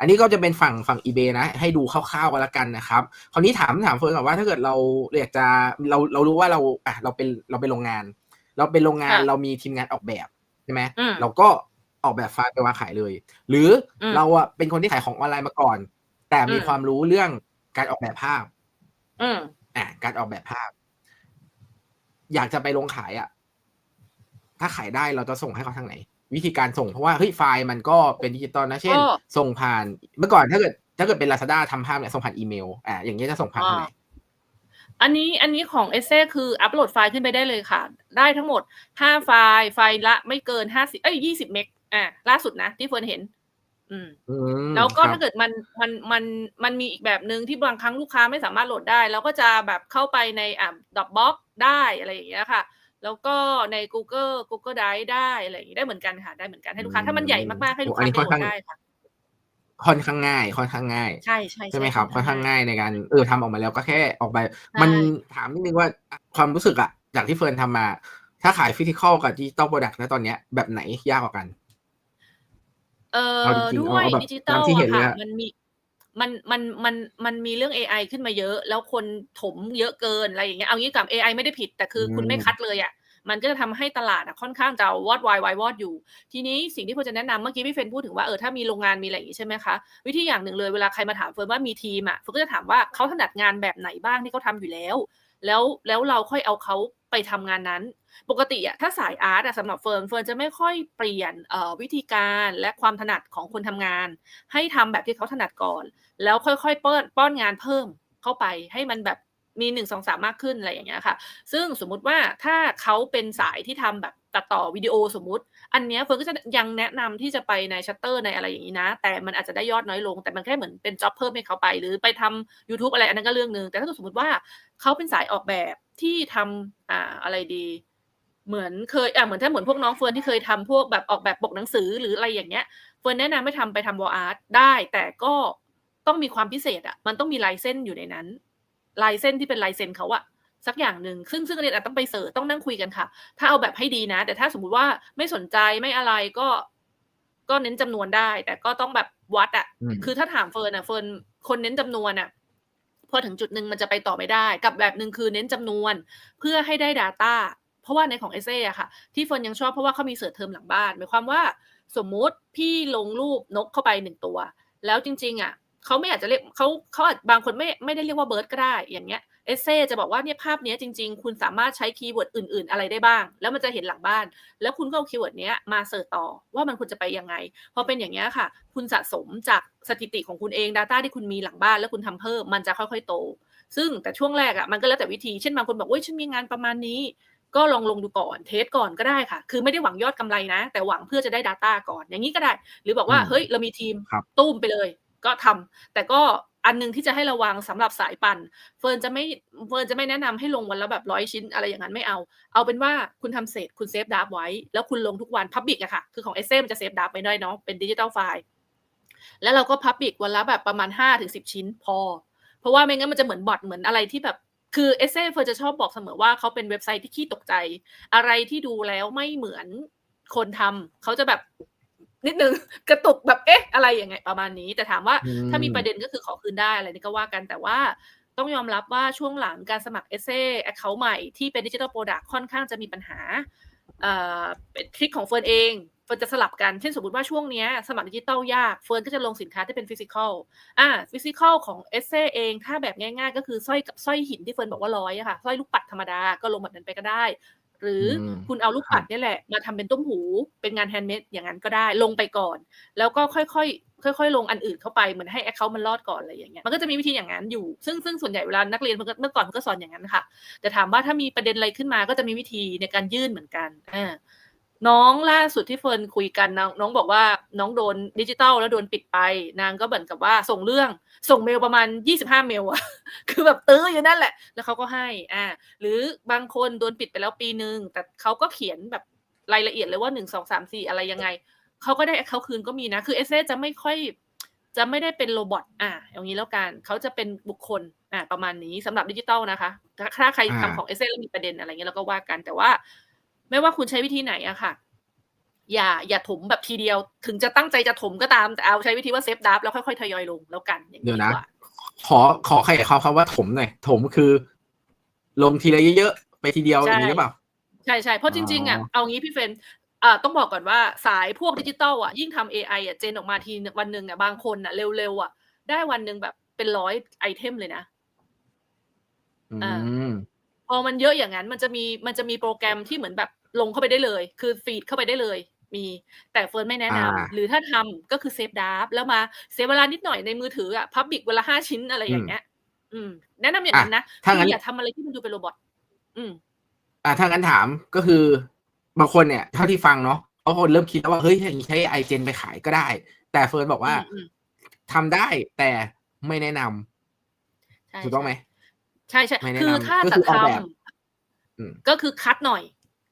อันนี้ก็จะเป็นฝั่งฝั่ง eBay นะ ให้ดูคร่าวๆกันละกันนะครับคราวนี้ถามถามเฟิร์นก่อนว่าถ้าเกิดเราอยากจะเราเรารู้ว่าเราอะเราเป็นเราเป็นโรงงาน เราเป็นโรงงานค่ะเรามีทีมงานออกแบบใช่ไหมอืมเราก็ออกแบบไฟล์ไปวางขายเลย หรืออมเราอะเป็นคนที่ขายของออนไลน์มาก่อน แต่มีอืมความรู้เรื่องการออกแบบภาพอืมอะการออกแบบภาพ อยากจะไปลงขายอะถ้าขายได้เราจะส่งให้เขาทางไหน วิธีการส่งเพราะว่าเฮ้ยไฟล์มันก็เป็นดิจิตอลนะเช่นก็ส่งผ่านเมื่อก่อนถ้าเกิดถ้าเกิดเป็น Lazada ทำภาพเนี่ยส่งผ่านอีเมลอะอย่างเงี้ยจะส่งผ่านทางไหนอันนี้อันนี้ของเอเซคืออัปโหลดไฟล์ขึ้นไปได้เลยค่ะ ได้ทั้งหมดห้าไฟล์ไฟล์ละไม่เกินห้าสิบเอ้ยยี่สิบเมกอ่าล่าสุดนะ ที่เฟิร์นเห็น อืมอืมแล้วก็ครับถ้าเกิดมันมันมันมันมีอีกแบบหนึ่งที่บางครั้งลูกค้าไม่สามารถโหลดได้ แล้วก็จะแบบเข้าไปในอ่าดอ b บ็อกได้อะไรอย่างเงี้ยค่ะ แล้วก็ใน Google Google Drive ได้อะไรอย่างงี้ได้เหมือนกันค่ะได้เหมือนกันให้ลูกค้าถ้ามันใหญ่มากๆให้ลูกค้าอันนี้ได้ค่อนโหลข้างดได้ค่ะค่อนข้างง่าย ค่อนข้างง่าย ใช่ใช่ใช่ไหมครับ ค่อนข้างง่ายในการเออทำออกมาแล้วก็แค่ออกไปใช่มันถามนิดนึงว่าความรู้สึกอะจากที่เฟิร์นทำมา ถ้าขายฟิสิกอลกับดิจิตอลโปรดักต์นะตอนเนี้ยแบบไหนยากกว่ากัน เออเอาจริงๆด้วยเอาแบบดิจิตอลตามที่เห็นอะเลยค่ะอะมันมี มันมันมันมันมีเรื่อง AI ขึ้นมาเยอะ แล้วคนถมเยอะเกินอะไรอย่างเงี้ยเอางี้กับ AI ไม่ได้ผิด แต่คือคุณไม่คัดเลยอะมันก็จะทำให้ตลาดอะค่อนข้างจะวอดวายวายวอดอยู่ ทีนี้สิ่งที่ควรจะแนะนำเมื่อกี้พี่เฟรนพูดถึงว่าเออถ้ามีโรงงานมีอะไรอย่างงี้ใช่ไหมคะวิธีอย่างหนึ่งเลยเวลาใครมาถามเฟิร์นว่ามีทีมอะเฟิร์นก็จะถามว่าเขาถนัดงานแบบไหนบ้างที่เขาทำอยู่แล้ว แล้วแล้วเราค่อยเอาเขาไปทำงานนั้น ปกติอะถ้าสายอาร์ตอะสำหรับเฟิร์นเฟิร์นจะไม่ค่อยเปลี่ยนวิธีการและความถนัดของคนทำงาน ให้ทำแบบที่เขาถนัดก่อน แล้วค่อยๆเป้อนป้อนงานเพิ่มเข้าไปให้มันแบบมีหนึ่งสองสามมากขึ้นอะไรอย่างเงี้ยค่ะ ซึ่งสมมุติว่าถ้าเขาเป็นสายที่ทำแบบตัดต่อวิดีโอสมมุติ อันเนี้ยเฟิร์นก็จะยังแนะนำที่จะไปในชัตเตอร์ในอะไรอย่างนี้นะ แต่มันอาจจะได้ยอดน้อยลง แต่มันแค่เหมือนเป็นจ็อบเพิ่มให้เขาไป หรือไปทำ YouTube อะไรอันนั้นก็เรื่องหนึ่งแต่ถ้าสมมติว่าเขาเป็นสายออกแบบที่ทำอ่าอะไรดี เหมือนเคยอะเหมือนถ้าเหมือนพวกน้องเฟิร์นที่เคยทำพวกแบบออกแบบปกหนังสือหรืออะไรอย่างเงี้ยเฟิร์นแนะนำให้ทำไปทำวอลอาร์ตได้แต่ก็ต้องมีความพิเศษอะมันต้องมีลายเส้นอยู่ในนั้นลายเส้นที่เป็นลายเซ็นเขาอะสักอย่างหนึ่งซึ่งซึ่งอันนี้อาจต้องไปเสิร์ชต้องนั่งคุยกันค่ะ ถ้าเอาแบบให้ดีนะ แต่ถ้าสมมุติว่าไม่สนใจไม่อะไรก็ ก็เน้นจำนวนได้ แต่ก็ต้องแบบวัดอะอืมคือถ้าถามเฟิร์นอะเฟิร์นคนเน้นจำนวนอะพอถึงจุดหนึ่งมันจะไปต่อไม่ได้ กับแบบหนึ่งคือเน้นจำนวน เพื่อให้ได้ Data เพราะว่าในของเอเซ่อะค่ะ ที่เฟิร์นยังชอบเพราะว่าเขามีเสิร์ชเทอมหลังบ้านหมายความว่าสมมุติพี่ลงรูปนกเข้าไปหนึ่งตัว แล้วจริง ๆอะเขาไม่อากจะเรียกเขาเขาอาจบางคนไม่ไม่ได้เรียกว่าเบิร์ดก็ได้อย่างเงี้ยเอเซ่จะบอกว่าเนี่ยภาพนี้จริง ๆ คุณสามารถใช้คีย์เวิร์ดอื่น ๆ อะไรได้บ้าง แล้วมันจะเห็นหลังบ้าน แล้วคุณก็เอาคีย์เวิร์ดนี้มาเสิร์ชต่อว่ามันควรจะไปยังไงพอเป็นอย่างเงี้ยค่ะ คุณสะสมจากสถิติของคุณเอง Data ที่คุณมีหลังบ้าน แล้วคุณทำเพิ่มมันจะค่อยๆโต ซึ่งแต่ช่วงแรกอะ่ะมันก็แล้วแต่วิธีเช่นบางคนบอกว่าฉันมีงานประมาณนี้ ก็ลองลงดูก่อนเทสก่อนก็ได้ค่ะ คือไม่ได้หวังยอดกำไรนะ แต่หวังเพื่อจะได้ Data ก่อน อย่างนี้ก็ได้ หรือบอกว่าอืมเฮ้ยเรามีทีมครับตุ้มไปเลย ก็ทำแต่ก็อันหนึงที่จะให้ระวังสำหรับสายปั่นเฟิร์นจะไม่เฟิร์นจะไม่แนะนำให้ลงวันละแบบร้อยชิ้นอะไรอย่างนั้นไม่เอา เอาเป็นว่าคุณทำเสร็จคุณเซฟดาร์ไว้ แล้วคุณลงทุกวันพับบิกอะค่ะ คือของเอเซมันจะเซฟดาร์ไว้ด้วยเนาะเป็นดิจิตอลไฟล์แล้วเราก็พับบิกวันละแบบประมาณห้าถึงสิบชิ้นพอ เพราะว่าไม่งั้นมันจะเหมือนบอทเหมือนอะไรที่แบบ คือเอเซเฟิร์นจะชอบบอกเสมอว่าเขาเป็นเว็บไซต์ที่ขี้ตกใจ อะไรที่ดูแล้วไม่เหมือนคนทำเขาจะแบบนิดนึงกระตุกแบบเอ๊ะ อะไรอย่างไงประมาณนี้ แต่ถามว่าอืมถ้ามีประเด็นก็คือขอคืนได้อะไรนี่ก็ว่ากันแต่ว่าต้องยอมรับว่าช่วงหลังการสมัครเอเซแอคเคาท์ใหม่ที่เป็นดิจิทัลโปรดักต์ค่อนข้างจะมีปัญหาเอ่อเป็นทริคของเฟิร์นเองเฟิร์นจะสลับกัน เช่นสมมติว่าช่วงเนี้ยสมัครดิจิตอลยาก เฟิร์นก็จะลงสินค้าที่เป็นฟิสิกอลอ่าฟิสิกอลของเอเซเองถ้าแบบง่ายๆ ก็คือสร้อยกับสร้อยหินที่เฟิร์นบอกว่าร้อยอะค่ะสร้อยลูกปัดธรรมดาก็ลงแบบนั้นไปก็ได้ หรืออมคุณเอาลูกปัดเนี่ยแหละ มาทำเป็นต้มหูเป็นงานแฮนด์เมดอย่างนั้นก็ได้ลงไปก่อน แล้วก็ค่อยๆค่อยๆ ลงอันอื่นเข้าไปเหมือนให้แอคเคาท์มันรอดก่อนอะไรอย่างเงี้ยมันก็จะมีวิธีอย่างนั้นอยู่ ซึ่งซึ่งส่วนใหญ่เวลานักเรียนมันก็เมื่อก่อนมันก็สอนอย่างนั้นค่ะ แต่ถามว่าถ้ามีประเด็นอะไรขึ้นมาก็จะมีวิธีในการยื่นเหมือนกันอ่า น้องล่าสุดที่เฟิร์นคุยกันน้องน้องบอกว่าน้องโดนดิจิตอลแล้วโดนปิดไป นางก็เหมือนกับว่าส่งเรื่อง ส่งเมลประมาณ 25 เมลอะคือแบบตื้ออยู่นั่นแหละ แล้วเขาก็ให้อ่าหรือบางคนโดนปิดไปแล้วปีหนึ่งแต่เขาก็เขียนแบบรายละเอียดเลยว่าหนึ่งสองสามสี่อะไรยังไง เขาก็ได้เขาคืนก็มีนะ คือเอเซจะไม่ค่อยจะไม่ได้เป็นโรบอทอ่าอย่างนี้แล้วกันเขาจะเป็นบุคคลอ่าประมาณนี้สำหรับดิจิตอลนะคะ ถ้าถ้าใครอ่าทำของเอเซแล้วมีประเด็นอะไรเงี้ยเราก็ว่ากันแต่ว่า ไม่ว่าคุณใช้วิธีไหนอะค่ะ อย่าอย่าถมแบบทีเดียว ถึงจะตั้งใจจะถมก็ตามแต่เอาใช้วิธีว่าเซฟดับแล้วค่อยๆทยอยลงแล้วกันอย่างเดี๋ยวดีนะกว่าขอขอขยายความคำว่าถมหน่อยถมคือ ลงทีละเยอะๆไปทีเดียวอย่างนี้หรือเปล่าใช่ใช่เพราะจริงๆอะอ๋อเอางี้พี่เฟรนอ่าต้องบอกก่อนว่าสายพวกดิจิตอลอะยิ่งทำ AI อะเจนออกมาทีวันหนึ่งอะบางคนอะเร็วๆอะ ได้วันหนึ่งแบบเป็นร้อยไอเทมเลยนะอือ่ามพอมันเยอะอย่างนั้นมันจะมีมันจะมีโปรแกรมที่เหมือนแบบ ลงเข้าไปได้เลย คือฟีดเข้าไปได้เลย มีแต่เฟิร์นไม่แนะนำอ่าหรือถ้าทำก็คือเซฟดาร์แล้วมาเสียเวลานิดหน่อยในมือถืออะพับบิกเวลาห้าชิ้นอะไรอย่างเงี้ย อืม แนะนำอย่างนั้นนะถ้างั้นคืออย่าทำอะไรที่มันดูเป็นโรบอทอืม อ่าถ้างั้นถามก็คือบางคนเนี่ยเท่าที่ฟังเนาะเขาคนเริ่มคิดแล้วว่าเฮ้ยอย่างนี้ใช้ไอเจนไปขายก็ได้ แต่เฟิร์นบอกว่าอืมทำได้แต่ไม่แนะนำใช่ถูกต้องไหมใช่ใช่ไม่แนะคือนำถ้าก็จะคืออทอกแบบอืมำก็คือคัดหน่อย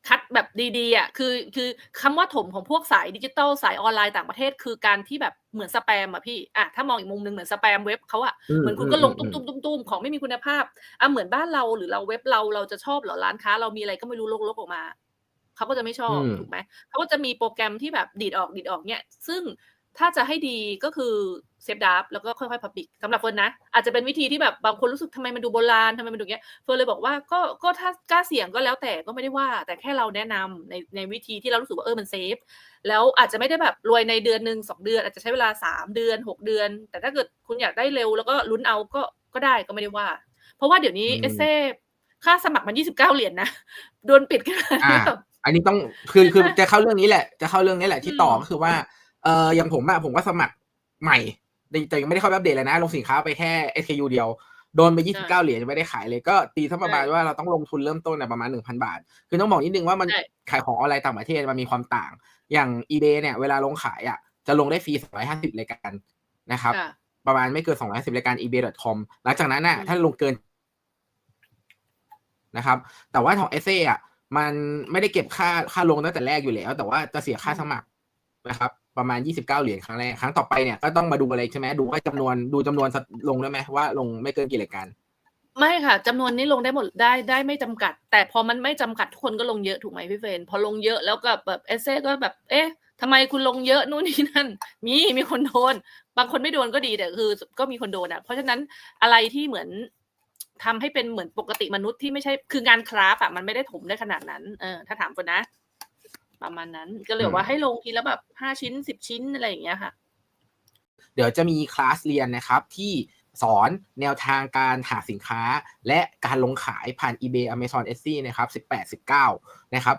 คัดแบบดีๆอะคือคือคำว่าถมของพวกสายดิจิตอลสายออนไลน์ต่างประเทศ คือการที่แบบเหมือนสแปมอะพี่อะถ้ามองอีกมุมหนึ่งเหมือนสแปมเว็บเขาอะเหมือนคุณก็ลงตุ้มตุ้มตุ้มตุ้มของไม่มีคุณภาพอะเหมือนบ้านเราหรือเราเว็บเราเราจะชอบเหรอร้านค้า เรามีอะไรก็ไม่รู้ลกๆออกมาเขาก็จะไม่ชอบอืมถูกไหมเขาก็จะมีโปรแกรมที่แบบดีดออกดีดออกเนี่ยซึ่ง ถ้าจะให้ดีก็คือเซฟดับแล้วก็ค่อยๆพับบิกสำหรับเฟิร์นนะ อาจจะเป็นวิธีที่แบบบางคนรู้สึกทำไมมันดูโบราณทำไมมันดูอย่างเงี้ยเฟิร์นเลยบอกว่าก็ก็ถ้ากล้าเสี่ยงก็แล้วแต่ก็ไม่ได้ว่า แต่แค่เราแนะนำในในวิธีที่เรารู้สึกว่าเออมันเซฟแล้วอาจจะไม่ได้แบบรวยในเดือนหนึ่งสองเดือน อาจจะใช้เวลาสามเดือนหกเดือน แต่ถ้าเกิดคุณอยากได้เร็วแล้วก็ลุ้นเอาก็ก็ได้ก็ไม่ได้ว่า เพราะว่าเดี๋ยวนี้อืมเอเซ่ค่าสมัครมันยี่สิบเก้าเหรียญนะโดนปิดกันอ่าอันนี้ต้องคือคือจะเข้าเรื่องนี้แหละ จะเข้าเรื่องนี้แหละที่ต่ออืมก็คือว่าเอออย่างผมอะผมก็สมัครใหม่ แต่แต่ยังไม่ได้เข้าไปอัปเดตเลยนะ ลงสินค้าไปแค่ SKU เดียว โดนไป 29 เหรียญยังไม่ได้ขายเลย ก็ตีสักประมาณว่าเราต้องลงทุนเริ่มต้นอะประมาณ 1,000 บาท คือต้องบอกนิดนึงว่ามันใช่ขายของออนไลน์ต่างประเทศมันมีความต่าง อย่าง eBay เนี่ยเวลาลงขายอะจะลงได้ฟรี 250 รายการนะครับค่ะประมาณไม่เกิน 250 รายการ ebay.com หลังจากนั้นน่ะอืมถ้าลงเกินนะครับ แต่ว่าของเอเซ่อะมันไม่ได้เก็บค่าค่าลงตั้งแต่แรกอยู่แล้ว แต่ว่าจะเสียค่าสมัครนะครับ ประมาณ 29 เหรียญครั้งแรกครั้งต่อไปเนี่ยก็ต้องมาดูอะไรใช่ไหมดูว่าจำนวนดูจำนวนลงได้ไหมว่าลงไม่เกินกี่รายการ ไม่ค่ะจำนวนนี้ลงได้หมดได้ได้ไม่จำกัด แต่พอมันไม่จำกัดทุกคนก็ลงเยอะถูกไหมพี่เฟนพอลงเยอะแล้วก็แบบเอเซ่ก็แบบเอ๊ะทำไมคุณลงเยอะนู่นนี่นั่น มีมีคนโดน บางคนไม่โดนก็ดีแต่คือก็มีคนโดนอะ เพราะฉะนั้นอะไรที่เหมือนทำให้เป็นเหมือนปกติมนุษย์ที่ไม่ใช่คืองานคราฟอะมันไม่ได้ถมได้ขนาดนั้นเออถ้าถามคนนะ ประมาณนั้น ก็เลยว่าให้ลงทีละแบบห้าชิ้นสิบชิ้นอะไรอย่างเงี้ยค่ะ เดี๋ยวจะมีคลาสเรียนนะครับที่สอนแนวทางการหาสินค้า และการลงขายผ่าน eBay Amazon Etsy นะครับ18 19นะครับ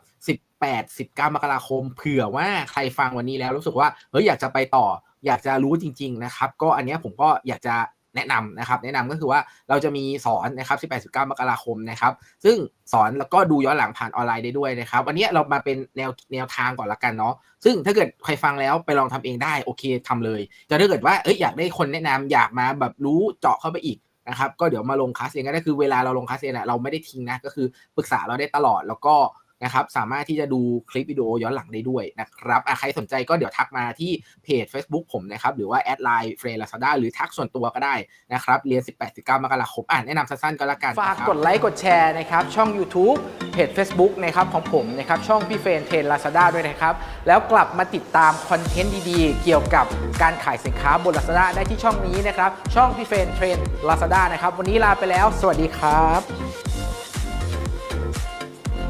18 19 มกราคม เผื่อว่าใครฟังวันนี้แล้วรู้สึกว่าเฮ้ยอยากจะไปต่อ อยากจะรู้จริง ๆ นะครับ ก็อันเนี้ยผมก็อยากจะ แนะนำนะครับ แนะนำก็คือว่าเราจะมีสอนนะครับ 18 19 มกราคมนะครับ ซึ่งสอนแล้วก็ดูย้อนหลังผ่านออนไลน์ได้ด้วยนะครับ วันนี้เรามาเป็นแนวแนวทางก่อนละกันเนาะ ซึ่งถ้าเกิดใครฟังแล้วไปลองทำเองได้โอเคทำเลย แต่ถ้าเกิดว่าเอ้ยอยากได้คนแนะนำอยากมาแบบรู้เจาะเข้าไปอีกนะครับ ก็เดี๋ยวมาลงคลาสเรียนก็ได้คือเวลาเราลงคลาสเรียนอะเราไม่ได้ทิ้งนะ ก็คือปรึกษาเราได้ตลอดแล้วก็ นะครับสามารถที่จะดูคลิปวิดีโอย้อนหลังได้ด้วยนะครับใครสนใจก็เดี๋ยวทักมาที่เพจ Facebook ผมนะครับหรือว่าแอดไลน์เฟรนลาซาด้าหรือทักส่วนตัวก็ได้นะครับเรียน 18-19 มกราคมอ่านแนะนำสั้นๆก็แล้วกันฝากกดไลค์กดแชร์นะครับช่อง YouTube เพจ Facebook นะครับของผมนะครับช่องพี่เฟรนเทรนลาซาด้าด้วยนะครับแล้วกลับมาติดตามคอนเทนต์ดีๆ เกี่ยวกับการขายสินค้าบน Lazada ได้ที่ช่องนี้นะครับช่องพี่เฟรนเทรนลาซาด้านะครับวันนี้ลาไปแล้ว สวัสดีครับ